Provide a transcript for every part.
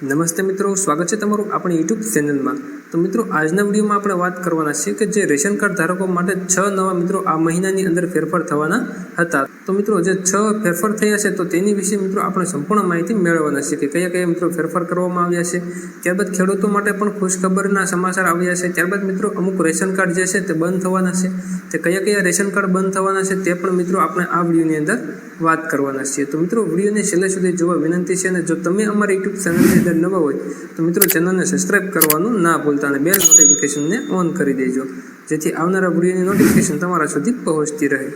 નમસ્તે મિત્રો, સ્વાગત છે તમારું આપણી યુટ્યુબ ચેનલમાં તો મિત્રો, આજના વિડીયોમાં આપણે વાત કરવાના છીએ કે જે રેશન કાર્ડ ધારકો માટે છ નવા મિત્રો આ મહિનાની અંદર ફેરફાર થવાના હતા. તો મિત્રો જે છ ફેરફાર થયા છે, તો તેની વિશે મિત્રો આપણે સંપૂર્ણ માહિતી મેળવવાના છે કે કયા કયા મિત્રો ફેરફાર કરવામાં આવ્યા છે. ત્યારબાદ ખેડૂતો માટે પણ ખુશખબરના સમાચાર આવ્યા છે. ત્યારબાદ મિત્રો અમુક રેશન કાર્ડ જે છે, તે બંધ થવાના છે. તે કયા કયા રેશન કાર્ડ બંધ થવાના છે, તે પણ મિત્રો આપણે આ વિડીયોની અંદર વાત કરવાના છીએ. તો મિત્રો વિડીયોને છેલ્લે સુધી જોવા વિનંતી છે અને જો તમે અમારી યુટ્યુબ ચેનલની અંદર નવા હોય, તો મિત્રો ચેનલને સબસ્ક્રાઈબ કરવાનું ના ભૂલતા અને બેલ નોટિફિકેશનને ઓન કરી દેજો. જેથી આવનારા વિડીયોની નોટિફિકેશન તમારા સુધી પહોંચતી રહે.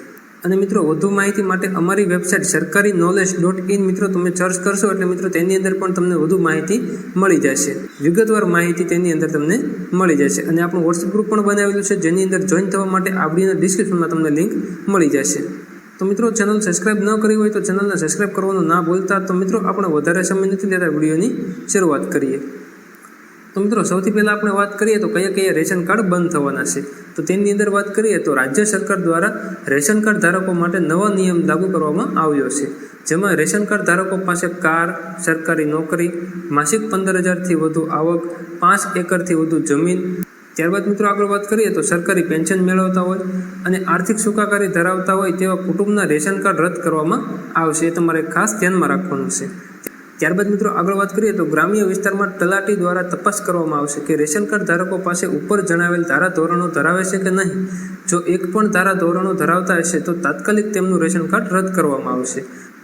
અને મિત્રો, વધુ માહિતી માટે અમારી વેબસાઇટ સરકારી નોલેજ ડોટ ઇન મિત્રો તમે સર્ચ કરશો એટલે મિત્રો તેની અંદર પણ તમને વધુ માહિતી મળી જશે. વિગતવાર માહિતી તેની અંદર તમને મળી જશે. અને આપણું વોટ્સઅપ ગ્રુપ પણ બનાવેલું છે, જેની અંદર જોઈન થવા માટે આ વિડીયોના ડિસ્ક્રિપ્શનમાં તમને લિંક મળી જશે. તો મિત્રો ચેનલ સબસ્ક્રાઇબ ન કરી હોય તો ચેનલને સબસ્ક્રાઇબ કરવાનું ના ભૂલતા. તો મિત્રો, આપણે વધારે સમય નથી લેતા વિડીયોની શરૂઆત કરીએ. તો મિત્રો, સૌથી પહેલાં આપણે વાત કરીએ તો કયા કયા રેશન કાર્ડ બંધ થવાના છે? તો તેની અંદર વાત કરીએ તો રાજ્ય સરકાર દ્વારા રેશન કાર્ડ ધારકો માટે નવો નિયમ લાગુ કરવામાં આવ્યો છે. જેમાં રેશન કાર્ડ ધારકો પાસે કાર, સરકારી નોકરી, માસિક પંદર હજારથી વધુ આવક, પાંચ એકરથી વધુ જમીન. ત્યારબાદ મિત્રો આગળ વાત કરીએ તો સરકારી પેન્શન મેળવતા હોય અને આર્થિક સુખાકારી ધરાવતા હોય તેવા કુટુંબના રેશન કાર્ડ રદ કરવામાં આવશે. એ તમારે ખાસ ધ્યાનમાં રાખવાનું છે. ત્યારબાદ મિત્રો આગળ વાત કરીએ તો ગ્રામ્ય વિસ્તારમાં તલાટી દ્વારા તપાસ કરવામાં આવશે કે રેશન કાર્ડ ધારકો પાસે ઉપર જણાવેલ ધારા ધોરણો ધરાવે છે કે નહીં? જો એક પણ ધારા ધોરણો ધરાવતા હશે તો તાત્કાલિક તેમનું રેશન કાર્ડ રદ કરવામાં આવશે.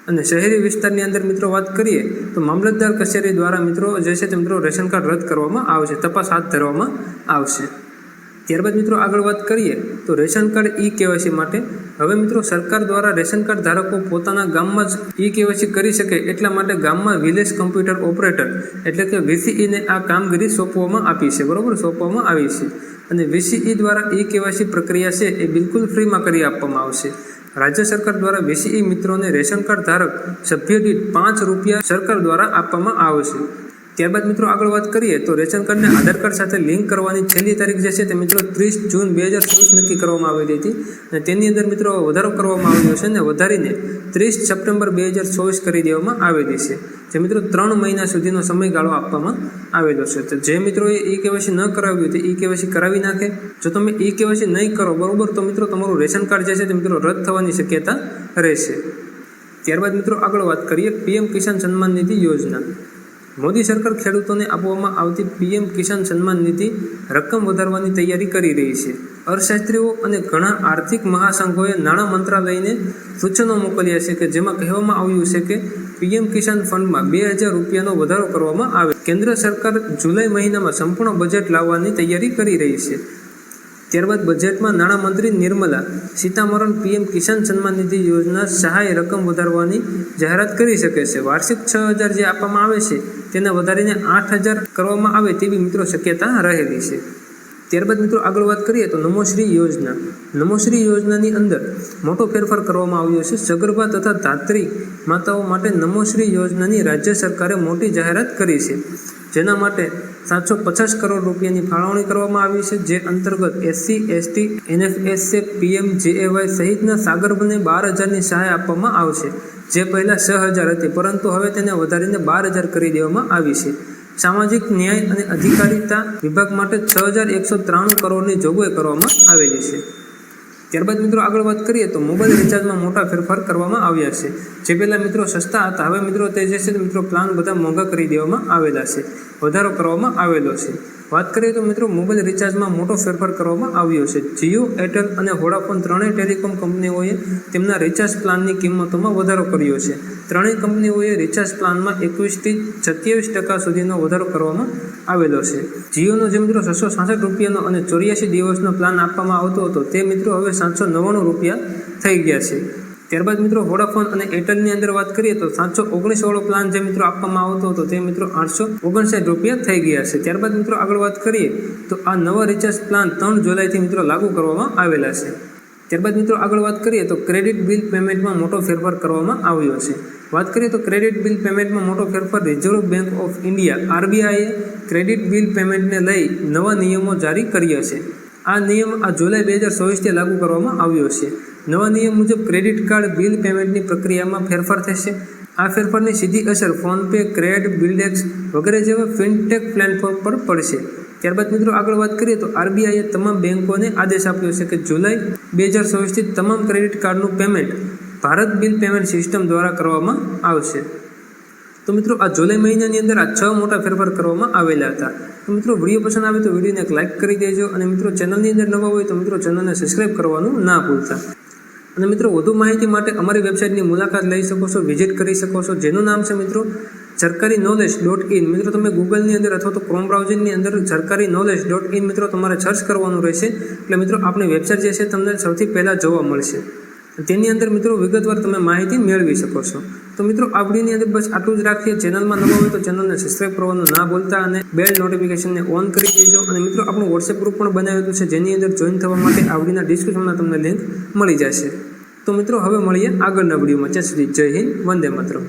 અને શહેરી વિસ્તારની અંદર મિત્રો વાત કરીએ તો મામલતદાર કચેરી દ્વારા મિત્રો જે છે તે મિત્રો રેશન કાર્ડ રદ કરવામાં આવશે, તપાસ હાથ ધરવામાં આવશે. ત્યારબાદ મિત્રો આગળ વાત કરીએ તો રેશન કાર્ડ ઈ કેવાયસી માટે હવે મિત્રો સરકાર દ્વારા રેશન કાર્ડ ધારકો પોતાના ગામમાં જ ઈ કેવાયસી કરી શકે એટલા માટે ગામમાં વિલેજ કમ્પ્યુટર ઓપરેટર એટલે કે વીસીઈને આ કામગીરી સોંપવામાં આપી છે, બરાબર? સોંપવામાં આવી છે. અને વીસીઈ દ્વારા ઈ કેવાયસી પ્રક્રિયા છે એ બિલકુલ ફ્રીમાં કરી આપવામાં આવશે. રાજ્ય સરકાર દ્વારા વીસીઈ મિત્રોને રેશન કાર્ડ ધારક સભ્ય દીઠ પાંચ રૂપિયા સરકાર દ્વારા આપવામાં આવશે. ત્યારબાદ મિત્રો આગળ વાત કરીએ તો રેશન કાર્ડને આધાર કાર્ડ સાથે લિંક કરવાની છેલ્લી તારીખ જે છે તે મિત્રો ત્રીસ જૂન બે હજાર ચોવીસ નક્કી કરવામાં આવેલી હતી. અને તેની અંદર મિત્રો વધારો કરવામાં આવ્યો છે અને વધારીને ત્રીસ સપ્ટેમ્બર બે હજાર ચોવીસ કરી દેવામાં આવેલી છે. જે મિત્રો ત્રણ મહિના સુધીનો સમયગાળો આપવામાં આવેલો છે. તો જે મિત્રોએ ઈ કેવાયસી ન કરાવ્યું તે ઈ કેવાયસી કરાવી નાખે. જો તમે ઈ કેવાયસી નહીં કરો, બરાબર, તો મિત્રો તમારું રેશન કાર્ડ જે છે તે મિત્રો રદ થવાની શક્યતા રહેશે. ત્યારબાદ મિત્રો આગળ વાત કરીએ પીએમ કિસાન સન્માન નિધિ યોજના. મોદી સરકાર ખેડૂતોને આપવામાં આવતી પીએમ કિસાન સન્માન નિધિ રકમ વધારવાની તૈયારી કરી રહી છે. અર્થશાસ્ત્રીઓ અને ઘણા આર્થિક મહાસંઘોએ નાણાં મંત્રાલયને સૂચનો મોકલ્યા છે કે જેમાં કહેવામાં આવ્યું છે કે પીએમ કિસાન ફંડમાં બે હજાર રૂપિયાનો વધારો કરવામાં આવે. કેન્દ્ર સરકાર જુલાઈ મહિનામાં સંપૂર્ણ બજેટ લાવવાની તૈયારી કરી રહી છે. ત્યારબાદ બજેટમાં નાણામંત્રી નિર્મલા સીતામરણ પીએમ કિસાન સન્માન નિધિ યોજના સહાય રકમ વધારવાની જાહેરાત કરી શકે છે. વાર્ષિક છ હજાર જે આપવામાં આવે છે, તેને વધારીને આઠ હજાર કરવામાં આવે તેવી મિત્રો શક્યતા રહેલી છે. ત્યારબાદ મિત્રો આગળ વાત કરીએ તો નમોશ્રી યોજના. નમોશ્રી યોજનાની અંદર મોટો ફેરફાર કરવામાં આવ્યો છે. સગર્ભા તથા ધાત્રી માતાઓ માટે નમોશ્રી યોજનાની રાજ્ય સરકારે મોટી જાહેરાત કરી છે. જેના માટે સાતસો પચાસ કરોડ રૂપિયાની ફાળવણી કરવામાં આવી છે, જે અંતર્ગત SC ST NFSA PM JAY સહિતના સાગરભને બાર હજારની સહાય આપવામાં આવશે, જે પહેલાં છ હજાર હતી, પરંતુ હવે તેને વધારીને બાર હજાર કરી દેવામાં આવી છે. સામાજિક ન્યાય અને અધિકારીતા વિભાગ માટે છ હજાર એકસો ત્રાણું કરોડની જોગવાઈ કરવામાં આવેલી છે. ત્યારબાદ મિત્રો આગળ વાત કરીએ તો મોબાઈલ રિચાર્જમાં મોટા ફેરફાર કરવામાં આવ્યા છે. જે પહેલાં મિત્રો સસ્તા હતા, હવે મિત્રો તે જે છે મિત્રો પ્લાન બધા મોંઘા કરી દેવામાં આવેલા છે. વધારો કરવામાં આવેલો છે. વાત કરીએ તો મિત્રો મોબાઈલ રિચાર્જમાં મોટો ફેરફાર કરવામાં આવ્યો છે. જીઓ, એરટેલ અને વોડાફોન ત્રણેય ટેલિકોમ કંપનીઓએ તેમના રિચાર્જ પ્લાનની કિંમતોમાં વધારો કર્યો છે. ત્રણેય કંપનીઓએ રિચાર્જ પ્લાનમાં એકવીસથી સત્યાવીસ ટકા સુધીનો વધારો કરવામાં આવેલો છે. જીઓનો જે મિત્રો છસો સાસઠ રૂપિયાનો અને ચોર્યાસી દિવસનો પ્લાન આપવામાં આવતો હતો, તે મિત્રો હવે સાતસો નવ્વાણું રૂપિયા થઈ ગયા છે. ત્યારબાદ મિત્રો વોડાફોન અને એરટેલની અંદર વાત કરીએ તો સાતસો ઓગણીસ વાળો પ્લાન જે મિત્રો આપવામાં આવતો હતો તે મિત્રો આઠસો ઓગણસાઠ રૂપિયા થઈ ગયા છે. ત્યારબાદ મિત્રો આગળ વાત કરીએ તો આ નવા રિચાર્જ પ્લાન ત્રણ જુલાઈથી મિત્રો લાગુ કરવામાં આવેલા છે. ત્યારબાદ મિત્રો આગળ વાત કરીએ તો ક્રેડિટ બિલ પેમેન્ટમાં મોટો ફેરફાર કરવામાં આવ્યો છે. વાત કરીએ તો ક્રેડિટ બિલ પેમેન્ટમાં મોટો ફેરફાર રિઝર્વ બેંક ઓફ ઇન્ડિયા આરબીઆઈએ ક્રેડિટ બિલ પેમેન્ટને લઈ નવા નિયમો જારી કર્યા છે. આ નિયમ આ જુલાઈ બે હજાર ચોવીસથી લાગુ કરવામાં આવ્યો છે. નવા નિયમ મુજબ ક્રેડિટ કાર્ડ બિલ પેમેન્ટની પ્રક્રિયામાં ફેરફાર થશે. આ ફેરફારની સીધી અસર ફોનપે ક્રેડ બિલ્ડેક્સ વગેરે જેવા ફિનટેક પ્લેટફોર્મ પર પડશે. ત્યારબાદ મિત્રો આગળ વાત કરીએ તો આરબીઆઈએ તમામ બેંકોને આદેશ આપ્યો છે કે જુલાઈ બે હજાર ચોવીસથી તમામ ક્રેડિટ કાર્ડનું payment Bharat bill payment system દ્વારા કરવામાં આવશે. તો મિત્રો આ જુલાઈ મહિનાની અંદર આ છ મોટા ફેરફાર કરવામાં આવેલા હતા. તો મિત્રો વીડિયો પસંદ આવે તો વિડીયોને એક લાઇક કરી દેજો અને મિત્રો ચેનલની અંદર નવા હોય તો મિત્રો ચેનલને સબસ્ક્રાઇબ કરવાનું ના ભૂલતા. અને મિત્રો, વધુ માહિતી માટે અમારી વેબસાઇટની મુલાકાત લઈ શકો છો, વિઝિટ કરી શકો છો. જેનું નામ છે મિત્રો, સરકારી નોલેજ ડોટ ઇન મિત્રો, તમે ગૂગલની અંદર અથવા તો ક્રોમ બ્રાઉઝિંગની અંદર સરકારી નોલેજ ડોટ ઇન મિત્રો તમારે સર્ચ કરવાનું રહેશે. એટલે મિત્રો, આપણી વેબસાઇટ જે છે, તમને સૌથી પહેલાં જોવા મળશે. તેની અંદર મિત્રો વિગતવાર તમે માહિતી મેળવી શકો છો. તો મિત્રો, આ વિડીયોની અંદર બસ આટલું જ રાખીએ. ચેનલમાં નવા હોય તો ચેનલને સબસ્ક્રાઈબ કરવાનું ના ભૂલતા અને બેલ નોટિફિકેશનને ઓન કરી દેજો. અને મિત્રો, આપણું વોટ્સએપ ગ્રુપ પણ બનાવેલું છે, જેની અંદર જોઈન થવા માટે આ વિડીયોના ડિસ્ક્રિપ્શનમાં તમને લિંક મળી જશે. તો મિત્રો, હવે મળીએ આગળના વિડીયોમાં. ત્યાં સુધી જય હિન્દ, વંદે માતરમ.